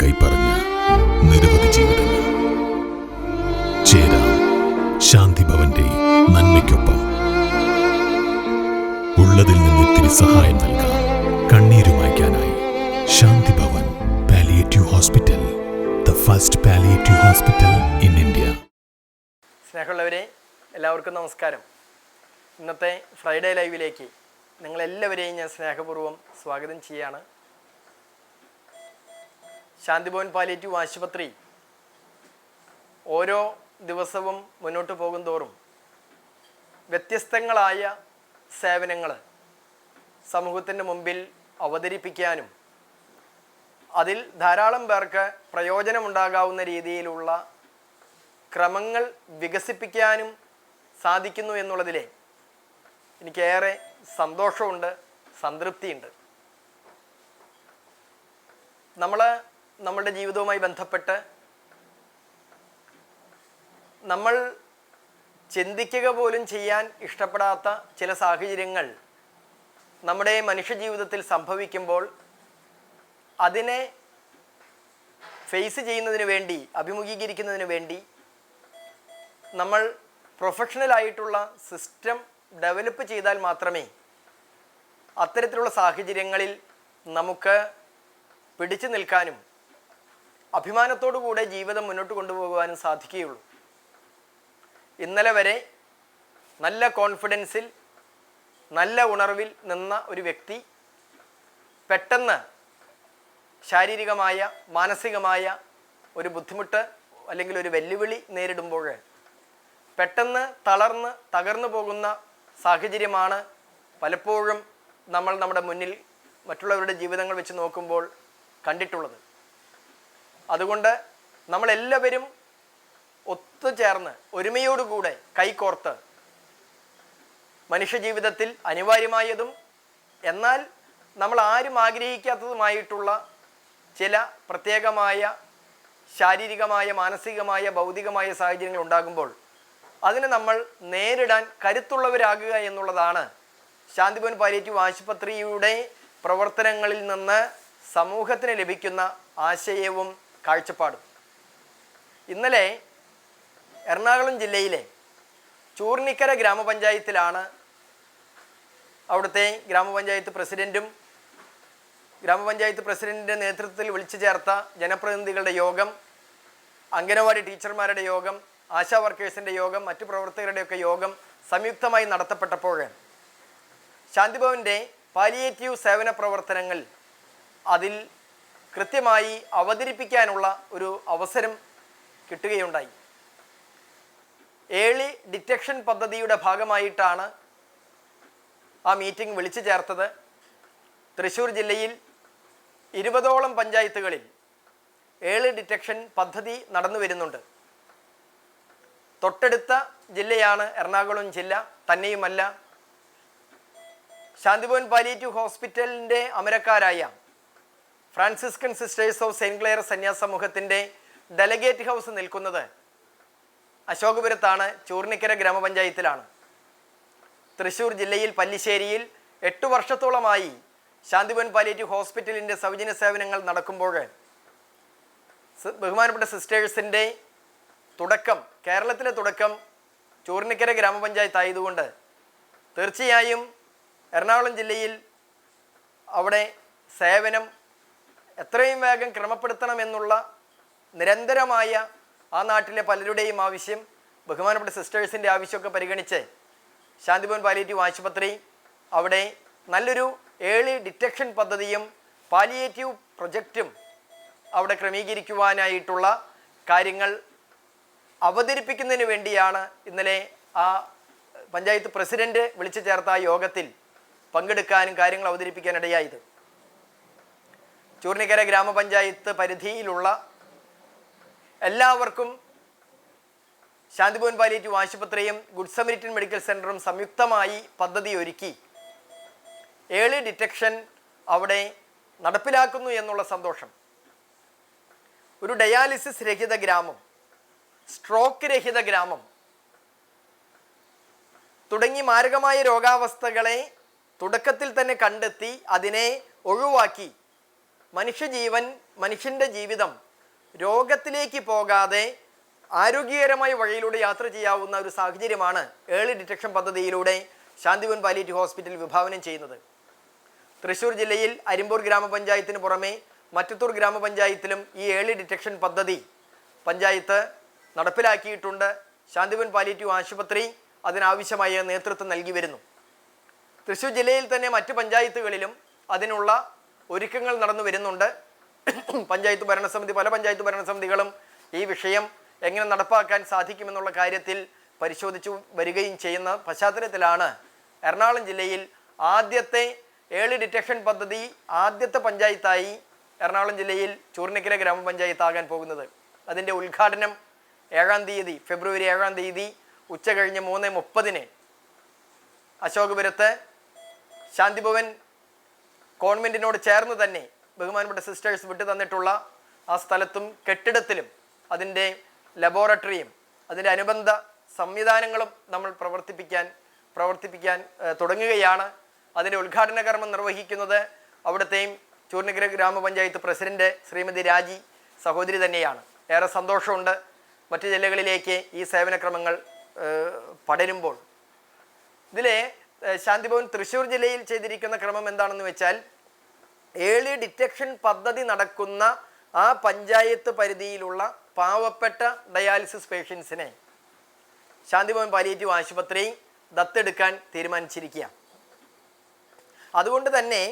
കൈപ്പറഞ്ഞ നിരവധി ജീവിതങ്ങൾ. ചേരാം ശാന്തി ഭവന്റെ നന്മയ്ക്കൊപ്പം. ഉള്ളതിൽ നിന്ന് ഇത്തിരി സഹായം നൽകാം. കണ്ണീര് മായ്ക്കാനായി Shanti Bhavan palliative hospital the first palliative hospital in India സ്നേഹമുള്ളവരെ എല്ലാവർക്കും നമസ്കാരം. ഇന്നത്തെ ഫ്രൈഡേ ലൈവിലേക്ക് നിങ്ങളെല്ലാവരെയും ഞാൻ സ്നേഹപൂർവം സ്വാഗതം ചെയ്യാണ്. ശാന്തിഭവൻ പാലിയേറ്റീവ് ആശുപത്രി ഓരോ ദിവസവും മുന്നോട്ട് പോകും തോറും വ്യത്യസ്തങ്ങളായ സേവനങ്ങൾ സമൂഹത്തിന്റെ മുമ്പിൽ അവതരിപ്പിക്കാനും അതിൽ ധാരാളം പേർക്ക് പ്രയോജനമുണ്ടാകാവുന്ന രീതിയിലുള്ള ക്രമങ്ങൾ വികസിപ്പിക്കാനും സാധിക്കുന്നു എന്നുള്ളതിലെ എനിക്കേറെ സന്തോഷമുണ്ട് സംതൃപ്തിയുണ്ട്. നമ്മൾ നമ്മളുടെ ജീവിതവുമായി ബന്ധപ്പെട്ട് നമ്മൾ ചിന്തിക്കുക പോലും ചെയ്യാൻ ഇഷ്ടപ്പെടാത്ത ചില സാഹചര്യങ്ങൾ നമ്മുടെ മനുഷ്യജീവിതത്തിൽ സംഭവിക്കുമ്പോൾ അതിനെ ഫേസ് ചെയ്യുന്നതിന് വേണ്ടി അഭിമുഖീകരിക്കുന്നതിന് വേണ്ടി നമ്മൾ പ്രൊഫഷണൽ ആയിട്ടുള്ള സിസ്റ്റം ഡെവലപ്പ് ചെയ്താൽ മാത്രമേ അത്തരത്തിലുള്ള സാഹചര്യങ്ങളിൽ നമുക്ക് പിടിച്ചു നിൽക്കാനും അഭിമാനത്തോടു കൂടെ ജീവിതം മുന്നോട്ട് കൊണ്ടുപോകുവാനും സാധിക്കുകയുള്ളൂ. ഇന്നലെ വരെ നല്ല കോൺഫിഡൻസിൽ നല്ല ഉണർവിൽ നിന്ന ഒരു വ്യക്തി പെട്ടെന്ന് ശാരീരികമായ മാനസികമായ ഒരു ബുദ്ധിമുട്ട് അല്ലെങ്കിൽ ഒരു വെല്ലുവിളി നേരിടുമ്പോൾ പെട്ടെന്ന് തളർന്ന് തകർന്നു പോകുന്ന സാഹചര്യമാണ് പലപ്പോഴും നമ്മൾ നമ്മുടെ മുന്നിൽ മറ്റുള്ളവരുടെ ജീവിതങ്ങൾ വെച്ച് നോക്കുമ്പോൾ കണ്ടിട്ടുള്ളത്. അതുകൊണ്ട് നമ്മളെല്ലാവരും ഒത്തുചേർന്ന് ഒരുമയോടുകൂടെ കൈകോർത്ത് മനുഷ്യജീവിതത്തിൽ അനിവാര്യമായതും എന്നാൽ നമ്മൾ ആരും ആഗ്രഹിക്കാത്തതുമായിട്ടുള്ള ചില പ്രത്യേകമായ ശാരീരികമായ മാനസികമായ ഭൗതികമായ സാഹചര്യങ്ങൾ ഉണ്ടാകുമ്പോൾ അതിനെ നമ്മൾ നേരിടാൻ കരുത്തുള്ളവരാകുക എന്നുള്ളതാണ് ശാന്തിഭവൻ പാലിയേറ്റീവ് ആശുപത്രിയുടെ പ്രവർത്തനങ്ങളിൽ നിന്ന് സമൂഹത്തിന് ലഭിക്കുന്ന ആശയവും കാഴ്ചപ്പാടും. ഇന്നലെ എറണാകുളം ജില്ലയിലെ ചൂർണിക്കര ഗ്രാമപഞ്ചായത്തിലാണ് അവിടുത്തെ ഗ്രാമപഞ്ചായത്ത് പ്രസിഡന്റും ഗ്രാമപഞ്ചായത്ത് പ്രസിഡന്റിന്റെ നേതൃത്വത്തിൽ വിളിച്ചു ചേർത്ത ജനപ്രതിനിധികളുടെ യോഗം അംഗനവാടി ടീച്ചർമാരുടെ യോഗം ആശാ വർക്കേഴ്സിന്റെ യോഗം മറ്റു പ്രവർത്തകരുടെയൊക്കെ യോഗം സംയുക്തമായി നടത്തപ്പെട്ടപ്പോൾ ശാന്തിഭവന്റെ പാലിയേറ്റീവ് സേവന പ്രവർത്തനങ്ങൾ അതിൽ കൃത്യമായി അവതരിപ്പിക്കാനുള്ള ഒരു അവസരം കിട്ടുകയുണ്ടായി. ഏളി ഡിറ്റക്ഷൻ പദ്ധതിയുടെ ഭാഗമായിട്ടാണ് ആ മീറ്റിംഗ് വിളിച്ചു ചേർത്തത്. തൃശ്ശൂർ ജില്ലയിൽ ഇരുപതോളം പഞ്ചായത്തുകളിൽ ഏളി ഡിറ്റക്ഷൻ പദ്ധതി നടന്നു വരുന്നുണ്ട്. തൊട്ടടുത്ത ജില്ലയാണ് എറണാകുളം ജില്ല തന്നെയുമല്ല. ശാന്തിഭവൻ പാലിയേറ്റീവ് ഹോസ്പിറ്റലിന്റെ അമരക്കാരായ Franciscan sisters of saint Clare സന്യാസ സമൂഹത്തിന്റെ ഡെലഗേറ്റ് ഹൗസ് നിൽക്കുന്നത് അശോകപുരത്താണ് ചൂർണിക്കര ഗ്രാമപഞ്ചായത്തിലാണ്. തൃശ്ശൂർ ജില്ലയിൽ പല്ലിശ്ശേരിയിൽ എട്ട് വർഷത്തോളമായി ശാന്തിഭവൻ പാലിയേറ്റീവ് ഹോസ്പിറ്റലിന്റെ സൗജന്യ സേവനങ്ങൾ നടക്കുമ്പോൾ ബഹുമാനപ്പെട്ട സിസ്റ്റേഴ്സിന്റെ തുടക്കം കേരളത്തിലെ തുടക്കം ചൂർണിക്കര ഗ്രാമപഞ്ചായത്ത് ആയതുകൊണ്ട് തീർച്ചയായും എറണാകുളം ജില്ലയിൽ അവിടെ സേവനം എത്രയും വേഗം ക്രമപ്പെടുത്തണം എന്നുള്ള നിരന്തരമായ ആ നാട്ടിലെ പലരുടെയും ആവശ്യം ബഹുമാനപ്പെട്ട സിസ്റ്റേഴ്സിന്റെ ആവശ്യമൊക്കെ പരിഗണിച്ച് ശാന്തിഭവൻ പാലിയേറ്റീവ് ആശുപത്രി അവിടെ നല്ലൊരു ഏളി ഡിറ്റക്ഷൻ പദ്ധതിയും പാലിയേറ്റീവ് പ്രൊജക്റ്റും അവിടെ ക്രമീകരിക്കുവാനായിട്ടുള്ള കാര്യങ്ങൾ അവതരിപ്പിക്കുന്നതിന് വേണ്ടിയാണ് ഇന്നലെ ആ പഞ്ചായത്ത് പ്രസിഡന്റ് വിളിച്ചു ചേർത്ത യോഗത്തിൽ പങ്കെടുക്കാനും കാര്യങ്ങൾ അവതരിപ്പിക്കാനിടയായത്. ചൂർണിക്കര ഗ്രാമപഞ്ചായത്ത് പരിധിയിലുള്ള എല്ലാവർക്കും ശാന്തിഭവൻ പാലിയേറ്റീവ് ആശുപത്രിയും ഗുഡ് സമരിറ്റൻ മെഡിക്കൽ സെന്ററും സംയുക്തമായി പദ്ധതി ഒരുക്കി ഏളി ഡിറ്റക്ഷൻ അവിടെ നടപ്പിലാക്കുന്നു എന്നുള്ള സന്തോഷം. ഒരു ഡയാലിസിസ് രഹിത ഗ്രാമം സ്ട്രോക്ക് രഹിത ഗ്രാമം തുടങ്ങി മാരകമായ രോഗാവസ്ഥകളെ തുടക്കത്തിൽ തന്നെ കണ്ടെത്തി അതിനെ ഒഴിവാക്കി. മനുഷ്യജീവൻ മനുഷ്യന്റെ ജീവിതം രോഗത്തിലേക്ക് പോകാതെ ആരോഗ്യകരമായ വഴിയിലൂടെ യാത്ര ചെയ്യാവുന്ന ഒരു സാഹചര്യമാണ് ഏർലി ഡിറ്റക്ഷൻ പദ്ധതിയിലൂടെ ശാന്തിവൻ പാലിയേറ്റീവ് ഹോസ്പിറ്റൽ വിഭാവനം ചെയ്യുന്നത്. തൃശ്ശൂർ ജില്ലയിൽ അരിമ്പൂർ ഗ്രാമപഞ്ചായത്തിന് പുറമെ മറ്റത്തൂർ ഗ്രാമപഞ്ചായത്തിലും ഈ ഏർലി ഡിറ്റക്ഷൻ പദ്ധതി പഞ്ചായത്ത് നടപ്പിലാക്കിയിട്ടുണ്ട്. ശാന്തിവൻ പാലിയേറ്റീവ് ആശുപത്രി അതിനാവശ്യമായ നേതൃത്വം നൽകി വരുന്നു. തൃശ്ശൂർ ജില്ലയിൽ തന്നെ മറ്റ് പഞ്ചായത്തുകളിലും അതിനുള്ള ഒരുക്കങ്ങൾ നടന്നു വരുന്നുണ്ട്. പഞ്ചായത്ത് ഭരണസമിതി പല പഞ്ചായത്ത് ഭരണസമിതികളും ഈ വിഷയം എങ്ങനെ നടപ്പാക്കാൻ സാധിക്കുമെന്നുള്ള കാര്യത്തിൽ പരിശോധിച്ചു വരികയും ചെയ്യുന്ന പശ്ചാത്തലത്തിലാണ് എറണാകുളം ജില്ലയിൽ ആദ്യത്തെ ഏളി ഡിറ്റക്ഷൻ പദ്ധതി ആദ്യത്തെ പഞ്ചായത്തായി എറണാകുളം ജില്ലയിൽ ചൂർണിക്കര ഗ്രാമപഞ്ചായത്താകാൻ പോകുന്നത്. അതിന്റെ ഉദ്ഘാടനം ഏഴാം തീയതി ഫെബ്രുവരി ഏഴാം തീയതി ഉച്ച കഴിഞ്ഞ് മൂന്ന് മുപ്പതിന് അശോകപുരത്ത് ശാന്തിഭവൻ കോൺവെന്റിനോട് ചേർന്ന് തന്നെ ബഹുമാനപ്പെട്ട സിസ്റ്റേഴ്സ് വിട്ടു തന്നിട്ടുള്ള ആ സ്ഥലത്തും കെട്ടിടത്തിലും അതിന്റെ ലബോറട്ടറിയും അതിന്റെ അനുബന്ധ സംവിധാനങ്ങളും നമ്മൾ പ്രവർത്തിപ്പിക്കാൻ പ്രവർത്തിപ്പിക്കാൻ തുടങ്ങുകയാണ്. അതിന്റെ ഉദ്ഘാടന കർമ്മം നിർവഹിക്കുന്നത് അവിടുത്തെയും ചൂർണിക്കര ഗ്രാമപഞ്ചായത്ത് പ്രസിഡന്റ് ശ്രീമതി രാജി സഹോദരി തന്നെയാണ്. ഏറെ സന്തോഷമുണ്ട്. മറ്റു ജില്ലകളിലേക്ക് ഈ സേവനക്രമങ്ങൾ പടരുമ്പോൾ. ഇതിലെ ശാന്തിഭവൻ തൃശ്ശൂർ ജില്ലയിൽ ചെയ്തിരിക്കുന്ന ക്രമം എന്താണെന്ന് വെച്ചാൽ ഏളി ഡിറ്റക്ഷൻ പദ്ധതി നടക്കുന്ന ആ പഞ്ചായത്ത് പരിധിയിലുള്ള പാവപ്പെട്ട ഡയാലിസിസ് പേഷ്യൻസിനെ ശാന്തിഭവൻ പാലിയേറ്റീവ് ആശുപത്രി ദത്തെടുക്കാൻ തീരുമാനിച്ചിരിക്കുക. അതുകൊണ്ട് തന്നെ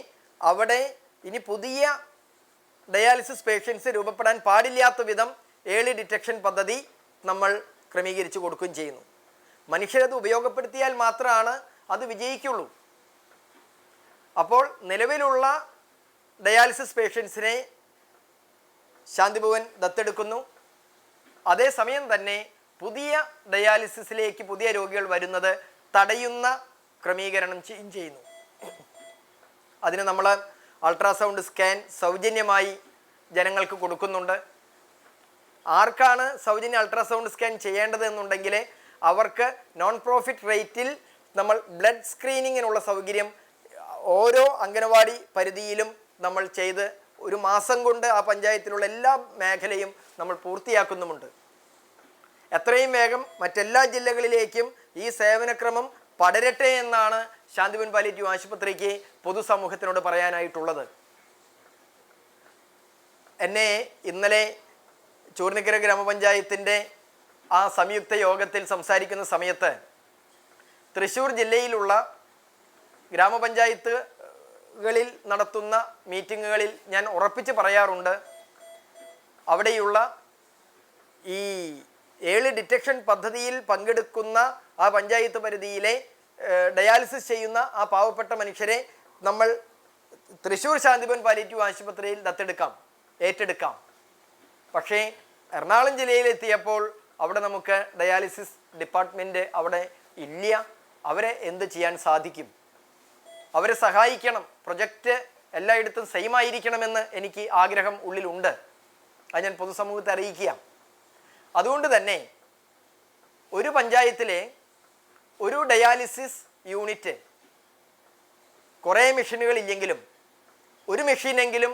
അവിടെ ഇനി പുതിയ ഡയാലിസിസ് പേഷ്യൻസ് രൂപപ്പെടാൻ പാടില്ലാത്ത വിധം ഏളി ഡിറ്റക്ഷൻ പദ്ധതി നമ്മൾ ക്രമീകരിച്ചു കൊടുക്കുകയും ചെയ്യുന്നു. മനുഷ്യരത് ഉപയോഗപ്പെടുത്തിയാൽ മാത്രമാണ് അത് വിജയിക്കുള്ളൂ. അപ്പോൾ നിലവിലുള്ള ഡയാലിസിസ് പേഷ്യൻസിനെ ശാന്തിഭവൻ ദത്തെടുക്കുന്നു. അതേസമയം തന്നെ പുതിയ ഡയാലിസിസിലേക്ക് പുതിയ രോഗികൾ വരുന്നത് തടയുന്ന ക്രമീകരണം ചെയ്യും ചെയ്യുന്നു. അതിന് നമ്മൾ അൾട്രാസൗണ്ട് സ്കാൻ സൗജന്യമായി ജനങ്ങൾക്ക് കൊടുക്കുന്നുണ്ട്. ആർക്കാണ് സൗജന്യ അൾട്രാസൗണ്ട് സ്കാൻ ചെയ്യേണ്ടത് എന്നുണ്ടെങ്കിൽ അവർക്ക് നോൺ പ്രോഫിറ്റ് റേറ്റിൽ നമ്മൾ ബ്ലഡ് സ്ക്രീനിങ്ങിനുള്ള സൗകര്യം ഓരോ അംഗനവാടി പരിധിയിലും നമ്മൾ ചെയ്ത് ഒരു മാസം കൊണ്ട് ആ പഞ്ചായത്തിലുള്ള എല്ലാ മേഖലയും നമ്മൾ പൂർത്തിയാക്കുന്നുമുണ്ട്. എത്രയും വേഗം മറ്റെല്ലാ ജില്ലകളിലേക്കും ഈ സേവനക്രമം പടരട്ടെ എന്നാണ് ശാന്തിവൻ പാലിറ്റീവ് ആശുപത്രിക്ക് പൊതുസമൂഹത്തിനോട് പറയാനായിട്ടുള്ളത്. എന്നെ ഇന്നലെ ചൂർണിക്കര ഗ്രാമപഞ്ചായത്തിന്റെ ആ സംയുക്ത യോഗത്തിൽ സംസാരിക്കുന്ന സമയത്ത് തൃശ്ശൂർ ജില്ലയിലുള്ള ഗ്രാമപഞ്ചായത്തുകളിൽ നടത്തുന്ന മീറ്റിങ്ങുകളിൽ ഞാൻ ഉറപ്പിച്ച് പറയാറുണ്ട്. അവിടെയുള്ള ഈ ഏഴ് ഡിറ്റക്ഷൻ പദ്ധതിയിൽ പങ്കെടുക്കുന്ന ആ പഞ്ചായത്ത് പരിധിയിലെ ഡയാലിസിസ് ചെയ്യുന്ന ആ പാവപ്പെട്ട മനുഷ്യരെ നമ്മൾ തൃശ്ശൂർ ശാന്തിപൻ പാലിറ്റീവ് ആശുപത്രിയിൽ ദത്തെടുക്കാം ഏറ്റെടുക്കാം. പക്ഷേ എറണാകുളം ജില്ലയിലെത്തിയപ്പോൾ അവിടെ നമുക്ക് ഡയാലിസിസ് ഡിപ്പാർട്ട്മെന്റ് അവിടെ ഇല്ല. അവരെ എന്ത് ചെയ്യാൻ സാധിക്കും? അവരെ സഹായിക്കണം. പ്രൊജക്റ്റ് എല്ലായിടത്തും സെയിം ആയിരിക്കണമെന്ന് എനിക്ക് ആഗ്രഹം ഉള്ളിലുണ്ട്. അത് ഞാൻ പൊതുസമൂഹത്തെ അറിയിക്കുക അതുകൊണ്ട് തന്നെ ഒരു പഞ്ചായത്തിലെ ഒരു ഡയാലിസിസ് യൂണിറ്റ് കുറേ മെഷീനുകൾ ഇല്ലെങ്കിലും ഒരു മെഷീനെങ്കിലും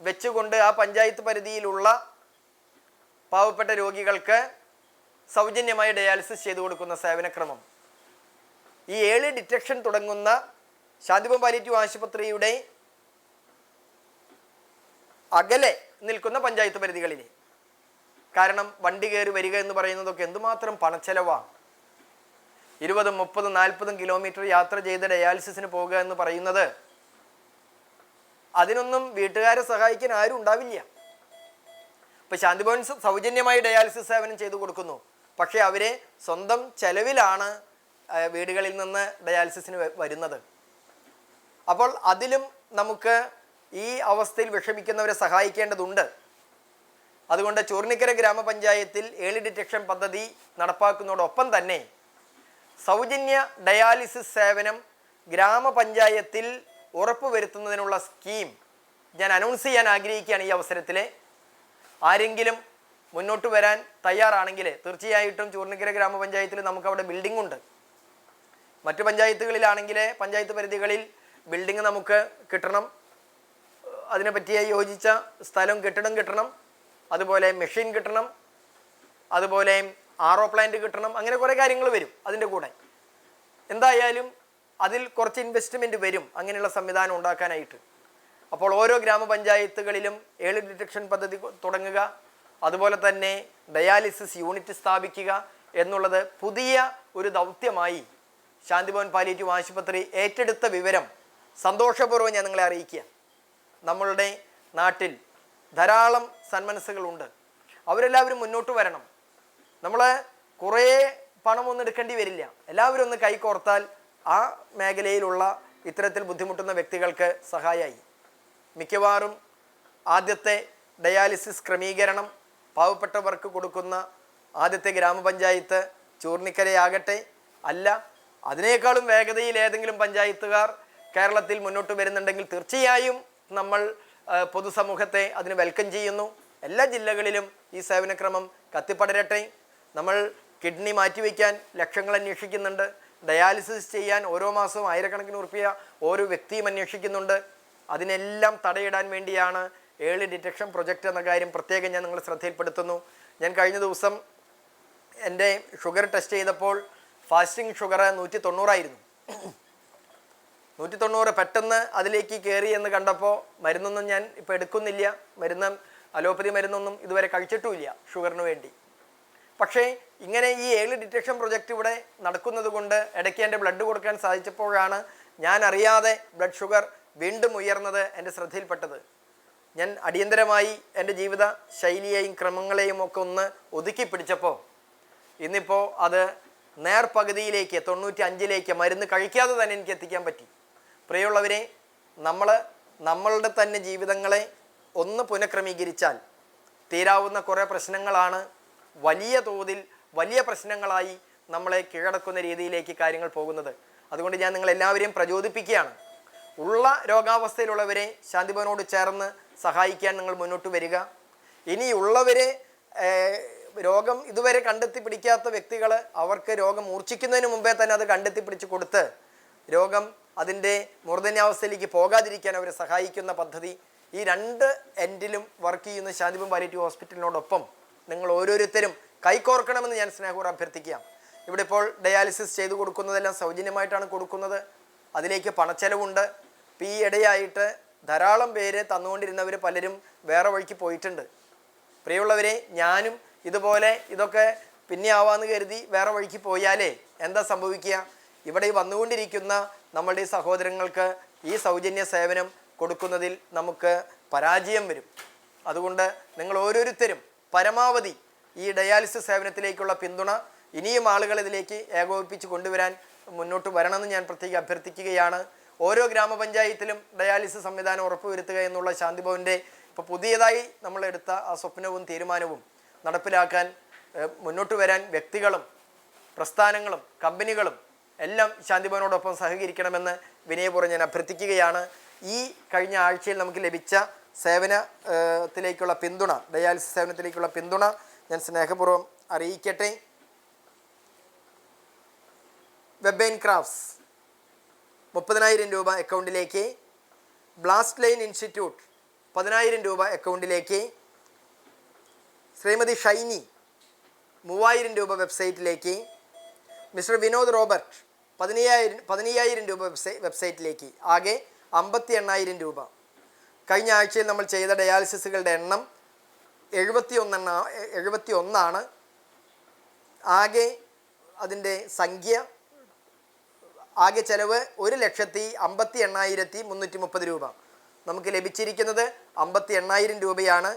വെച്ചുകൊണ്ട് ആ പഞ്ചായത്ത് പരിധിയിലുള്ള പാവപ്പെട്ട രോഗികൾക്ക് സൗജന്യമായി ഡയാലിസിസ് ചെയ്തു കൊടുക്കുന്ന സേവനക്രമം. ഈ ഏളി ഡിറ്റക്ഷൻ തുടങ്ങുന്ന ശാന്തിപം പാലിറ്റീവ് ആശുപത്രിയുടെ അകലെ നിൽക്കുന്ന പഞ്ചായത്ത് പരിധികളിൽ. കാരണം വണ്ടി കയറി വരിക എന്ന് പറയുന്നതൊക്കെ എന്തുമാത്രം പണച്ചെലവാണ്. ഇരുപതും മുപ്പതും നാൽപ്പതും കിലോമീറ്റർ യാത്ര ചെയ്ത് ഡയാലിസിസിന് പോകുക എന്ന് പറയുന്നത് അതിനൊന്നും വീട്ടുകാരെ സഹായിക്കാൻ ആരും ഉണ്ടാവില്ല. ഇപ്പൊ ശാന്തിഭവൻ സൗജന്യമായി ഡയാലിസിസ് സേവനം ചെയ്തു കൊടുക്കുന്നു. പക്ഷേ അവരെ സ്വന്തം ചെലവിലാണ് വീടുകളിൽ നിന്ന് ഡയാലിസിസിന് വരുന്നത്. അപ്പോൾ അതിലും നമുക്ക് ഈ അവസ്ഥയിൽ വിഷമിക്കുന്നവരെ സഹായിക്കേണ്ടതുണ്ട്. അതുകൊണ്ട് ചൂർണിക്കര ഗ്രാമപഞ്ചായത്തിൽ ഏളി ഡിറ്റക്ഷൻ പദ്ധതി നടപ്പാക്കുന്നതോടൊപ്പം തന്നെ സൗജന്യ ഡയാലിസിസ് സേവനം ഗ്രാമപഞ്ചായത്തിൽ ഉറപ്പുവരുത്തുന്നതിനുള്ള സ്കീം ഞാൻ അനൗൺസ് ചെയ്യാൻ ആഗ്രഹിക്കുകയാണ് ഈ അവസരത്തിൽ ആരെങ്കിലും മുന്നോട്ട് വരാൻ തയ്യാറാണെങ്കിൽ തീർച്ചയായിട്ടും ചൂർണിക്കര ഗ്രാമപഞ്ചായത്തിൽ നമുക്കവിടെ ബിൽഡിംഗ് ഉണ്ട്. മറ്റു പഞ്ചായത്തുകളിലാണെങ്കിൽ പഞ്ചായത്ത് പരിധികളിൽ ബിൽഡിംഗ് നമുക്ക് കിട്ടണം. അതിനെ പറ്റിയ യോജിച്ച സ്ഥലം കെട്ടിടം കിട്ടണം. അതുപോലെ മെഷീൻ കിട്ടണം. അതുപോലെ ആർ ഒ പ്ലാന്റ് കിട്ടണം. അങ്ങനെ കുറേ കാര്യങ്ങൾ വരും അതിന്റെ കൂടെ. എന്തായാലും അതിൽ കുറച്ച് ഇൻവെസ്റ്റ്മെന്റ് വരും അങ്ങനെയുള്ള സംവിധാനം ഉണ്ടാക്കാനായിട്ട്. അപ്പോൾ ഓരോ ഗ്രാമപഞ്ചായത്തുകളിലും ഏളി ഡിറ്റക്ഷൻ പദ്ധതി തുടങ്ങുക. അതുപോലെ തന്നെ ഡയാലിസിസ് യൂണിറ്റ് സ്ഥാപിക്കുക എന്നുള്ളത് പുതിയ ഒരു ദൗത്യമായി ശാന്തിഭവൻ പാലിയേറ്റീവ് ആശുപത്രി ഏറ്റെടുത്ത വിവരം സന്തോഷപൂർവം ഞാൻ നിങ്ങളെ അറിയിക്കുക. നമ്മളുടെ നാട്ടിൽ ധാരാളം സന്മനസ്സുകളുണ്ട്. അവരെല്ലാവരും മുന്നോട്ട് വരണം. നമ്മൾ കുറേ പണമൊന്നും എടുക്കേണ്ടി വരില്ല. എല്ലാവരും ഒന്ന് കൈകോർത്താൽ ആ മേഖലയിലുള്ള ഇത്തരത്തിൽ ബുദ്ധിമുട്ടുന്ന വ്യക്തികൾക്ക് സഹായമായി മിക്കവാറും ആദ്യത്തെ ഡയാലിസിസ് ക്രമീകരണം പാവപ്പെട്ടവർക്ക് കൊടുക്കുന്ന ആദ്യത്തെ ഗ്രാമപഞ്ചായത്ത് ചൂർണിക്കരയാകട്ടെ അല്ല അതിനേക്കാളും വേഗതയിൽ ഏതെങ്കിലും പഞ്ചായത്തുകാർ കേരളത്തിൽ മുന്നോട്ട് വരുന്നുണ്ടെങ്കിൽ തീർച്ചയായും നമ്മൾ പൊതുസമൂഹത്തെ അതിന് വെൽക്കം ചെയ്യുന്നു. എല്ലാ ജില്ലകളിലും ഈ സേവനക്രമം കത്തിപ്പടരട്ടെ. നമ്മൾ കിഡ്നി മാറ്റിവെക്കാൻ ലക്ഷങ്ങൾ അന്വേഷിക്കുന്നുണ്ട്. ഡയാലിസിസ് ചെയ്യാൻ ഓരോ മാസവും ആയിരക്കണക്കിന് ഉറുപ്പിയ ഓരോ വ്യക്തിയും അന്വേഷിക്കുന്നുണ്ട്. അതിനെല്ലാം തടയിടാൻ വേണ്ടിയാണ് ഏർലി ഡിറ്റക്ഷൻ പ്രൊജക്റ്റ് എന്ന കാര്യം പ്രത്യേകം ഞാൻ നിങ്ങളെ ശ്രദ്ധയിൽപ്പെടുത്തുന്നു. ഞാൻ കഴിഞ്ഞ ദിവസം എന്റെ ഷുഗർ ടെസ്റ്റ് ചെയ്തപ്പോൾ ഫാസ്റ്റിംഗ് ഷുഗർ നൂറ്റി തൊണ്ണൂറായിരുന്നു നൂറ്റി തൊണ്ണൂറ് പെട്ടെന്ന് അതിലേക്ക് കയറി എന്ന് കണ്ടപ്പോൾ മരുന്നൊന്നും ഞാൻ ഇപ്പോൾ എടുക്കുന്നില്ല. മരുന്ന് അലോപ്പതി മരുന്നൊന്നും ഇതുവരെ കഴിച്ചിട്ടുമില്ല ഷുഗറിന് വേണ്ടി. പക്ഷേ ഇങ്ങനെ ഈ ഏർലി ഡിറ്റക്ഷൻ പ്രൊജക്റ്റ് ഇവിടെ നടക്കുന്നത് കൊണ്ട് ഇടയ്ക്ക് എന്റെ ബ്ലഡ് കൊടുക്കാൻ സാധിച്ചപ്പോഴാണ് ഞാൻ അറിയാതെ ബ്ലഡ് ഷുഗർ വീണ്ടും ഉയർന്നത് എന്റെ ശ്രദ്ധയിൽപ്പെട്ടത്. ഞാൻ അടിയന്തരമായി എന്റെ ജീവിത ശൈലിയെയും ക്രമങ്ങളെയും ഒക്കെ ഒന്ന് ഒതുക്കി പിടിച്ചപ്പോൾ ഇന്നിപ്പോൾ അത് നേർപകുതിയിലേക്ക് തൊണ്ണൂറ്റി അഞ്ചിലേക്ക് മരുന്ന് കഴിക്കാതെ തന്നെ എനിക്ക് എത്തിക്കാൻ പറ്റി. പ്രിയമുള്ളവരെ നമ്മൾ നമ്മളുടെ തന്നെ ജീവിതങ്ങളെ ഒന്ന് പുനഃക്രമീകരിച്ചാൽ തീരാവുന്ന കുറേ പ്രശ്നങ്ങളാണ് വലിയ തോതിൽ വലിയ പ്രശ്നങ്ങളായി നമ്മളെ കീഴടക്കുന്ന രീതിയിലേക്ക് കാര്യങ്ങൾ പോകുന്നത്. അതുകൊണ്ട് ഞാൻ നിങ്ങളെല്ലാവരെയും പ്രചോദിപ്പിക്കുകയാണ്. ഉള്ള രോഗാവസ്ഥയിലുള്ളവരെ ശാന്തിഭവനോട് ചേർന്ന് സഹായിക്കാൻ നിങ്ങൾ മുന്നോട്ട് വരിക. ഇനിയുള്ളവരെ രോഗം ഇതുവരെ കണ്ടെത്തി പിടിക്കാത്ത വ്യക്തികൾ അവർക്ക് രോഗം മൂർച്ഛിക്കുന്നതിന് മുമ്പേ തന്നെ അത് കണ്ടെത്തി പിടിച്ച് കൊടുത്ത് രോഗം അതിന്റെ മൂർധന്യാവസ്ഥയിലേക്ക് പോകാതിരിക്കാൻ അവരെ സഹായിക്കുന്ന പദ്ധതി. ഈ രണ്ട് എൻഡിലും വർക്ക് ചെയ്യുന്ന ശാന്തിപം പാലിറ്റീവ് ഹോസ്പിറ്റലിനോടൊപ്പം നിങ്ങൾ ഓരോരുത്തരും കൈകോർക്കണമെന്ന് ഞാൻ സ്നേഹപൂർവം അഭ്യർത്ഥിക്കാം ഇവിടെ ഇപ്പോൾ ഡയാലിസിസ് ചെയ്തു കൊടുക്കുന്നതെല്ലാം സൗജന്യമായിട്ടാണ് കൊടുക്കുന്നത്. അതിലേക്ക് പണച്ചെലവുണ്ട്. ഇപ്പം ഈ ഇടയായിട്ട് ധാരാളം പേര് തന്നുകൊണ്ടിരുന്നവർ പലരും വേറെ വഴിക്ക് പോയിട്ടുണ്ട്. പ്രിയമുള്ളവരെ ഞാനും ഇതുപോലെ ഇതൊക്കെ പിന്നെ ആവാന്ന് കരുതി വേറെ വഴിക്ക് പോയാലേ എന്താ സംഭവിക്കുക? ഇവിടെ വന്നുകൊണ്ടിരിക്കുന്ന നമ്മളുടെ ഈ സഹോദരങ്ങൾക്ക് ഈ സൗജന്യ സേവനം കൊടുക്കുന്നതിൽ നമുക്ക് പരാജയം വരും. അതുകൊണ്ട് നിങ്ങൾ ഓരോരുത്തരും പരമാവധി ഈ ഡയാലിസിസ് സേവനത്തിലേക്കുള്ള പിന്തുണ ഇനിയും ആളുകൾ ഇതിലേക്ക് ഏകോപിപ്പിച്ച് കൊണ്ടുവരാൻ മുന്നോട്ട് വരണമെന്ന് ഞാൻ പ്രത്യേകം അഭ്യർത്ഥിക്കുകയാണ്. ഓരോ ഗ്രാമപഞ്ചായത്തിലും ഡയാലിസിസ് സംവിധാനം ഉറപ്പുവരുത്തുക എന്നുള്ള ശാന്തിഭവന്റെ ഇപ്പോൾ പുതിയതായി നമ്മളെടുത്ത ആ സ്വപ്നവും തീരുമാനവും നടപ്പിലാക്കാൻ മുന്നോട്ട് വരാൻ വ്യക്തികളും പ്രസ്ഥാനങ്ങളും കമ്പനികളും എല്ലാം ശാന്തിഭവനോടൊപ്പം സഹകരിക്കണമെന്ന് വിനയപൂർവം ഞാൻ അഭ്യർത്ഥിക്കുകയാണ്. ഈ കഴിഞ്ഞ ആഴ്ചയിൽ നമുക്ക് ലഭിച്ച സേവനത്തിലേക്കുള്ള പിന്തുണ ഡയാലിസിസ് സേവനത്തിലേക്കുള്ള പിന്തുണ ഞാൻ സ്നേഹപൂർവം അറിയിക്കട്ടെ. വെബ് ആൻഡ് ക്രാഫ്റ്റ്സ് മുപ്പതിനായിരം രൂപ അക്കൗണ്ടിലേക്ക്. ബ്ലാസ്റ്റ് ലൈൻ ഇൻസ്റ്റിറ്റ്യൂട്ട് പതിനായിരം രൂപ അക്കൗണ്ടിലേക്ക്. ശ്രീമതി ഷൈനി മൂവായിരം രൂപ വെബ്സൈറ്റിലേക്ക് മിസ്റ്റർ വിനോദ് റോബർട്ട് പതിനയ്യായിരം പതിനയ്യായിരം രൂപ വെബ്സൈ വെബ്സൈറ്റിലേക്ക് ആകെ അമ്പത്തി എണ്ണായിരം രൂപ. കഴിഞ്ഞ ആഴ്ചയിൽ നമ്മൾ ചെയ്ത ഡയാലിസിസുകളുടെ എണ്ണം എഴുപത്തി ഒന്നെണ്ണ എഴുപത്തി ഒന്നാണ് ആകെ അതിന്റെ സംഖ്യ ആകെ ചെലവ് ഒരു ലക്ഷത്തി അമ്പത്തി എണ്ണായിരത്തി മുന്നൂറ്റി മുപ്പത് രൂപ. നമുക്ക് ലഭിച്ചിരിക്കുന്നത് അമ്പത്തി എണ്ണായിരം രൂപയാണ്.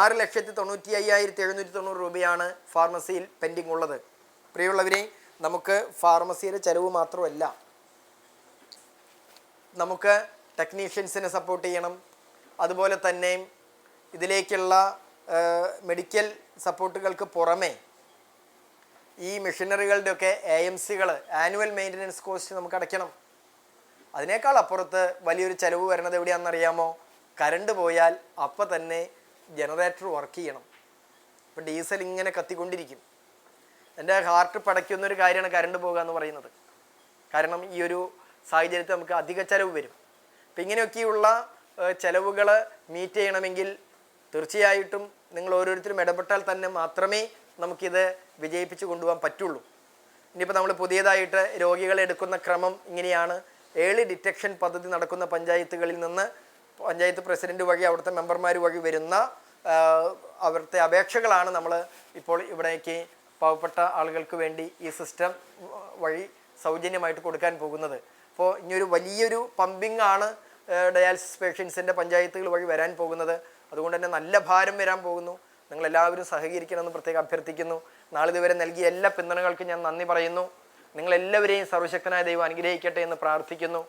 ആറ് ലക്ഷത്തി തൊണ്ണൂറ്റി അയ്യായിരത്തി എഴുന്നൂറ്റി തൊണ്ണൂറ് രൂപയാണ് ഫാർമസിയിൽ പെൻഡിങ് ഉള്ളത് പ്രിയമുള്ളവരെ നമുക്ക് ഫാർമസിയുടെ ചെലവ് മാത്രമല്ല നമുക്ക് ടെക്നീഷ്യൻസിനെ സപ്പോർട്ട് ചെയ്യണം. അതുപോലെ തന്നെ ഇതിലേക്കുള്ള മെഡിക്കൽ സപ്പോർട്ടുകൾക്ക് പുറമേ ഈ മെഷീനറികളുടെയൊക്കെ എ എം സികൾ ആനുവൽ മെയിന്റനൻസ് കോസ്റ്റ് നമുക്ക് അടയ്ക്കണം. അതിനേക്കാൾ അപ്പുറത്ത് വലിയൊരു ചിലവ് വരുന്നത് എവിടെയാണെന്നറിയാമോ? കരണ്ട് പോയാൽ അപ്പം തന്നെ ജനറേറ്റർ വർക്ക് ചെയ്യണം. അപ്പം ഡീസൽ ഇങ്ങനെ കത്തിക്കൊണ്ടിരിക്കും. എന്റെ ഹാർട്ട് പടയ്ക്കുന്ന ഒരു കാര്യമാണ് കരണ്ട് പോകുക എന്ന് പറയുന്നത്. കാരണം ഈ ഒരു സാഹചര്യത്തിൽ നമുക്ക് അധിക ചിലവ് വരും. അപ്പം ഇങ്ങനെയൊക്കെയുള്ള ചെലവുകൾ മീറ്റ് ചെയ്യണമെങ്കിൽ തീർച്ചയായിട്ടും നിങ്ങൾ ഓരോരുത്തരും ഇടപെട്ടാൽ തന്നെ മാത്രമേ നമുക്കിത് വിജയിപ്പിച്ച് കൊണ്ടുപോകാൻ പറ്റുള്ളൂ. ഇനിയിപ്പോൾ നമ്മൾ പുതിയതായിട്ട് രോഗികളെ എടുക്കുന്ന ക്രമം ഇങ്ങനെയാണ്. ഏളി ഡിറ്റക്ഷൻ പദ്ധതി നടക്കുന്ന പഞ്ചായത്തുകളിൽ നിന്ന് പഞ്ചായത്ത് പ്രസിഡന്റ് വഴി അവിടുത്തെ മെമ്പർമാർ വഴി വരുന്ന അവിടുത്തെ അപേക്ഷകളാണ് നമ്മൾ ഇപ്പോൾ ഇവിടേക്ക് പാവപ്പെട്ട ആളുകൾക്ക് വേണ്ടി ഈ സിസ്റ്റം വഴി സൗജന്യമായിട്ട് കൊടുക്കാൻ പോകുന്നത്. അപ്പോൾ ഇനിയൊരു വലിയൊരു പമ്പിംഗ് ആണ് ഡയാലിസിസ് പേഷ്യൻസിന്റെ പഞ്ചായത്തുകൾ വഴി വരാൻ പോകുന്നത്. അതുകൊണ്ട് തന്നെ നല്ല ഭാരം വരാൻ പോകുന്നു. നിങ്ങളെല്ലാവരും സഹകരിക്കണമെന്ന് പ്രത്യേകം അഭ്യർത്ഥിക്കുന്നു. നാളിതുവരെ നൽകിയ എല്ലാ പിന്തുണകൾക്കും ഞാൻ നന്ദി പറയുന്നു. നിങ്ങളെല്ലാവരെയും സർവശക്തനായ ദൈവം അനുഗ്രഹിക്കട്ടെ എന്ന് പ്രാർത്ഥിക്കുന്നു.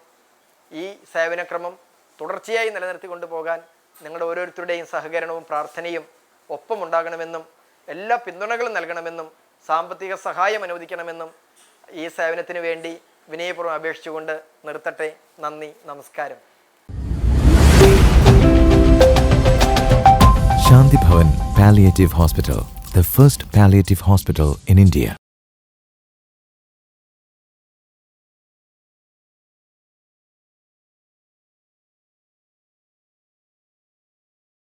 ഈ സേവനക്രമം തുടർച്ചയായി നിലനിർത്തി കൊണ്ടുപോകാൻ നിങ്ങളുടെ ഓരോരുത്തരുടെയും സഹകരണവും പ്രാർത്ഥനയും ഒപ്പം ഉണ്ടാകണമെന്നും എല്ലാ പിന്തുണകളും നൽകണമെന്നും സാമ്പത്തിക സഹായം അനുവദിക്കണമെന്നും ഈ സേവനത്തിന് വേണ്ടി വിനയപൂർവം അപേക്ഷിച്ചുകൊണ്ട് നിർത്തട്ടെ. നന്ദി. നമസ്കാരം. Shanti Bhavan palliative hospital the first palliative hospital in India.